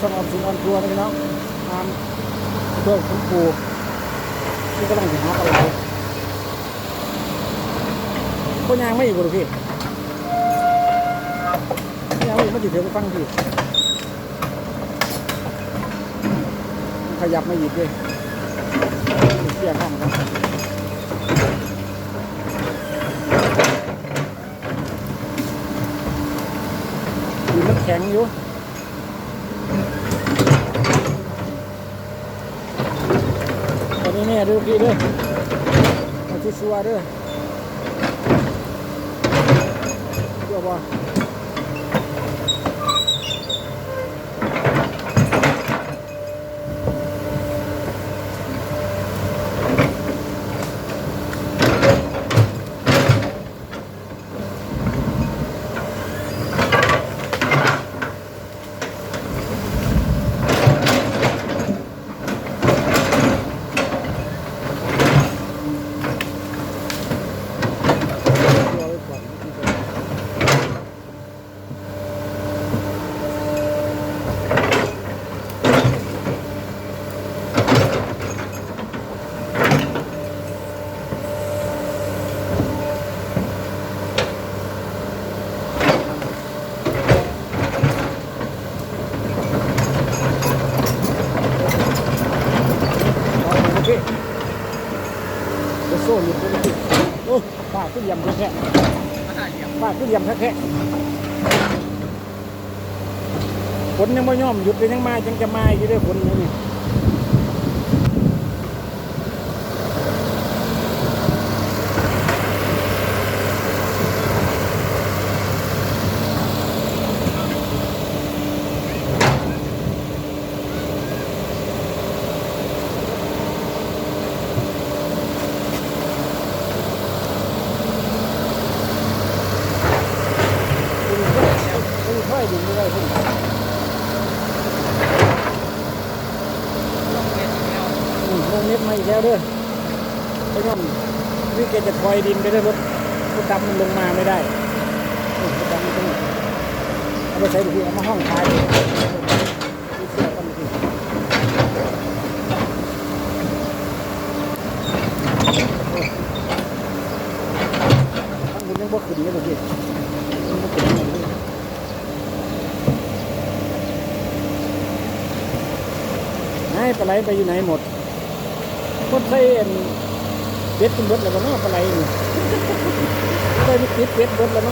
ช่องออมสินออนทัวนะพี่น้องตามเพื่อนคุณปู่ที่กำลังหาปลาไหลก็ยางไม่อยู่บนพี่ยางไม่ไม่ติดเดี๋ยวไปฟังพี่ขยับไม่หยิบเลยเสียข้างกันอยู่มันแข็งอยู่ นนี้แม่ดูพี่เด้อมาที่ชัวร์เด้อเดี๋ยวบ่ โอเคเดี๋ยวโซ่หลุดไปเลยโอ้ป้าขึ้นยำแค่แค่ป้าขึ้นยำแค่แค่ฝนยังไม่ย่อมหยุดเลยยังมายังจะมาอยู่ด้วยฝนนี่คุณค่อยดินไม่ได้คุณอื มลงเน็ตมาอีกแล้วเด้อก็ย่อมวิเกจะคอยดินไปเด้รถรถดำมันลงมาไม่ได้รถดำมันต้องเอาไปใช้ดีเอามาห้องท้ายดูเสื้อกันดูทั้งคุณยังบ่ขึ้นเลยพี่ยังบ่ขึ้นเลยให้ปลาไหลไปอยู่ไหนหมด คนใส่เบ็ดเป็นเบ็ดแล้วก็เนาะปลาไหลนี่ใส่ไปติดเบ็ดเบ็ดแล้วเน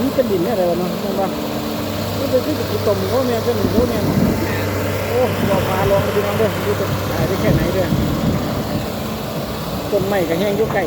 ดินเป็นดินอะไรวะเนาะใช่ปะนี่เป็นที่จุดตมเขาเนี่ยจะหนึ่งเขาเนี่ยโอ้รอฟ้าลองไปดูน้องเด้อดูจะหายได้แค่ไหนเด้อต้นไม้ก็แห้งยุ่ไก่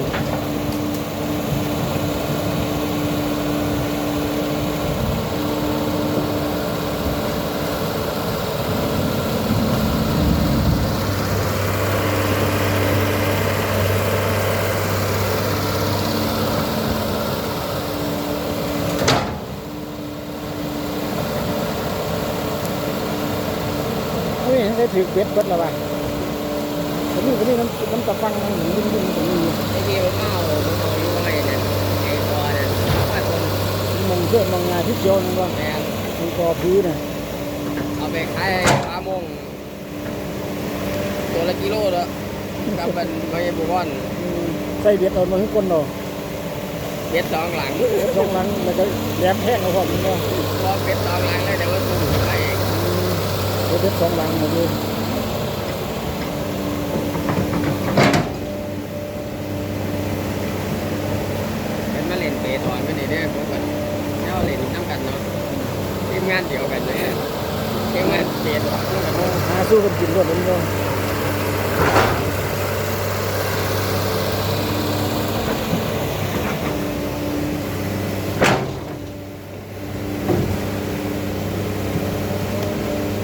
ถือเบ็ดเบ็ดแล้วว่ะผมนี่ผมนี่น้ำน้ำตะฟังมันดิ้นดิ้นตรงนี้ไอ้ที่มันเอามันเอาอยู่อะไรเนี่ยไอ้ตัวเนี่ยว่าคนมองเชื่อมองงานที่เชียวนั่นว่าแมนมันกอพื้นน่ะเอาไปขายปลามงตัวละกิโลละกับเป็นไม่บุกอนใส่เบ็ดเอามาให้คนเราเป็ดสองหลังเบ็ดสองหลังแล้วก็แหลมแห้งเอาพอมันว่าตัวเป็ดสองหลังเลยแต่ว่าตุ้ม ไปเองเบ็ดสองหลังหมดเลยเป็นมาเล่นเปตอนกันนี่เด้อพวกกันเจ้าเล่นน้ำกันเนาะทีมงานเดียวกันเลยทีมงานเปตอนพวกกันหาสู้กันกินด้วยมันก็ะ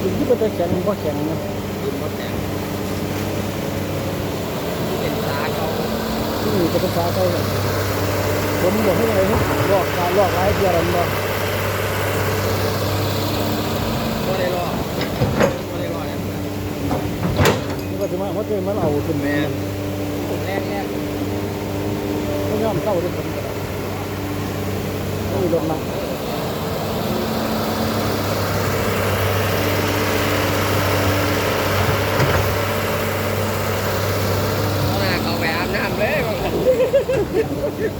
สิ่งที่เป็นตะ แข็งมันก็แข็งนะดินมดแดงที่เป็นสาเขาที่นี่เป็นภาษาไทยเลยผมบอกให้อะไรนะลอกการลอกหลายเทียอะไรบ้างก็ได้รอดก็ได้รอดเนี่ยนี่ก็จะมาเขาจะมาเอาขึ้นแมแม่นแรกแรกไม่ยอมเข้าด้วยผมก็ได้ไม่มีลงมาเอาหน้าเขาไปอาบน้ำเลยบางคน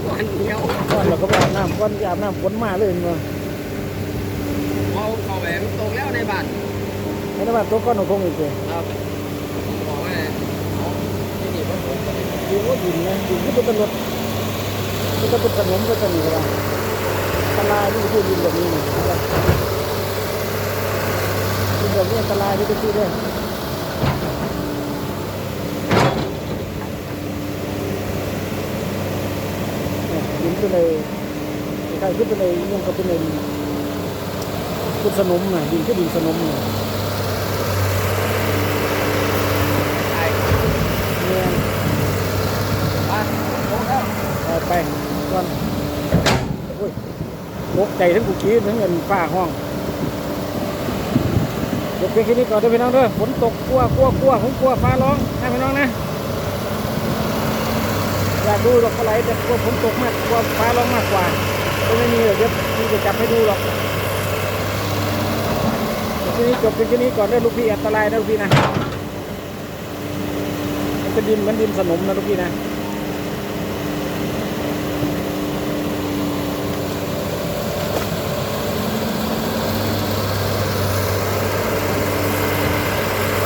วันเดียว ก้อ นเราก็ไปอาบน้ำก้อนอาบน้ำฝนมาเลยมาเอาเขาไปมันตรงแล้วในบ้านไม่ได้ว่าตัวก้อนของคงอีกเลยครับบอกว่าเอาที่นี่ผมผมก็ได้ดินก็ดินนะดินก็เป็นรถก็จะเป็นขนมก็จะมีอะไรอันตรายที่พูดดินแบบนี้นะดินแบบนี้อันตรายที่จะพูดด้วยดินก็เลย ใครขึ้นไปเลยยังก็เป็นเลยเป็นสนมนะดินก็ดินสนมนะใช่เนี่ยไปลงแล้วเอาไปก่อนโอ้ยตกใจทั้งกูกี้ทั้งเงินฝ้าห้องเดี๋ยวเพียงแค่นี้ก่อนเด้อพี่น้องเด้อฝนตกกลัวกลัวกลัวผมกลัวฟ้าร้องนะพี่น้องนะอยากดูดอกปลาไหลแต่กลัวฝนตกมากกลัวฟ้าร้องมากกว่า ก็ไม่มีหรอกเดี๋ยวพี่จะจับให้ดูหรอกเดี๋ยวทีนี้จบเพียงแค่นี้ก่อนเด้ลูกพี่อันตรายนะลูกพี่นะมันเป็นดินมือนดินสนมนะลูกพี่นะ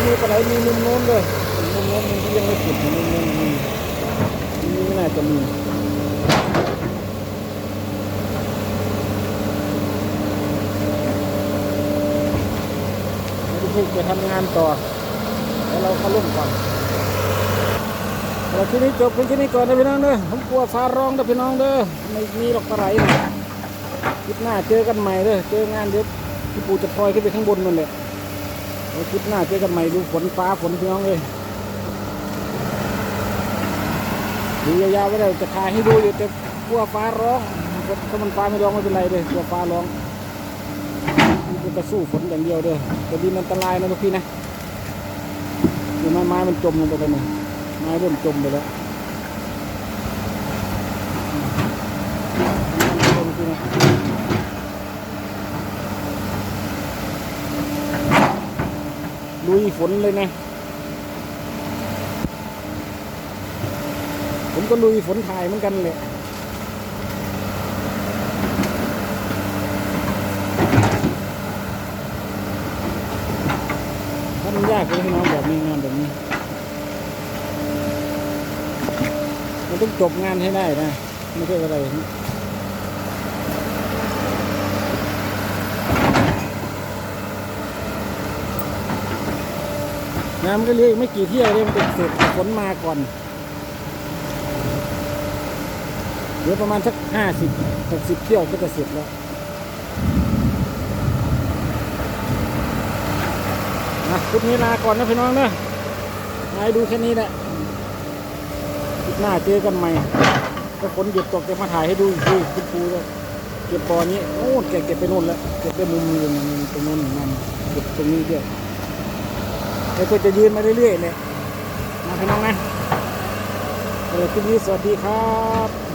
มีปลาไหลมีมุมโน้นด้วยมุมโน้นมันยังไม่ขุดมุมโน้นมีมีไม่น่าจะมี ไม่จะทำงานต่อแล้วเราเข้าร่วมก่อนเราที่นี้จบเพียงที่นี้ก่อนนะพี่น้องเด้อผมกลัวฟ้าร้องนะพี่น้องเด้อไม่มีหรอกปลาไหลคลิปหน้าเจอกันใหม่เด้อเจองานเดี๋ยวพี่ปู่จะพลอยขึ้นไปข้างบนนั่นแหละไว้คลิปหน้าเจอกันใหม่ดูฝนฟ้าฝนพี่น้องเลยดูยาวๆไม่ได้จะถ่ายให้ดูอยู่แต่กลัวฟ้าร้องถ้ามันฟ้าไม่ร้องไม่เป็นไรเลยกลัวฟ้าร้อง มันจะสู้ฝนอย่างเดียวเด้อแต่ดินอันตรายนะทุกพี่นะดูไม้ไม้มันจมลงไปแล้วนี่ไม้เริ่มจมไปแล้วลุยฝนเลยนะผมก็ลุยฝนถ่ายเหมือนกันเลยันยากเลยพี่น้องแบบนี้งานแบบนี้มันต้องจบงานให้ได้นะ ไม่ใช่อะไรน้ำก็เรียกไม่กี่เที่ยวเลยมันเป็นเสร็จฝนมาก่อนเดี๋ยวประมาณสักห้าสิบหกสิบเที่ยวก็จะเสร็จแล้ว นะคลิปนี้ลาก่อนนะพี่น้องเนอะมาให้ดูแค่นี้แหละคลิปหน้าเจอกันใหม่ถ้าฝนหยุดตกจะมาถ่ายให้ดูอีกทีคุณปูเลยเก็บปอนี้โอ้แกเก็บไปนู่นแล้วเก็บไปมุมนึงตรงนู้นนั่นเก็บตรงนี้ด้วยแล้วก็จะยืนมาเรื่อยๆเลยนะพี่น้องนะเออคลิปนี้สวัสดีครับ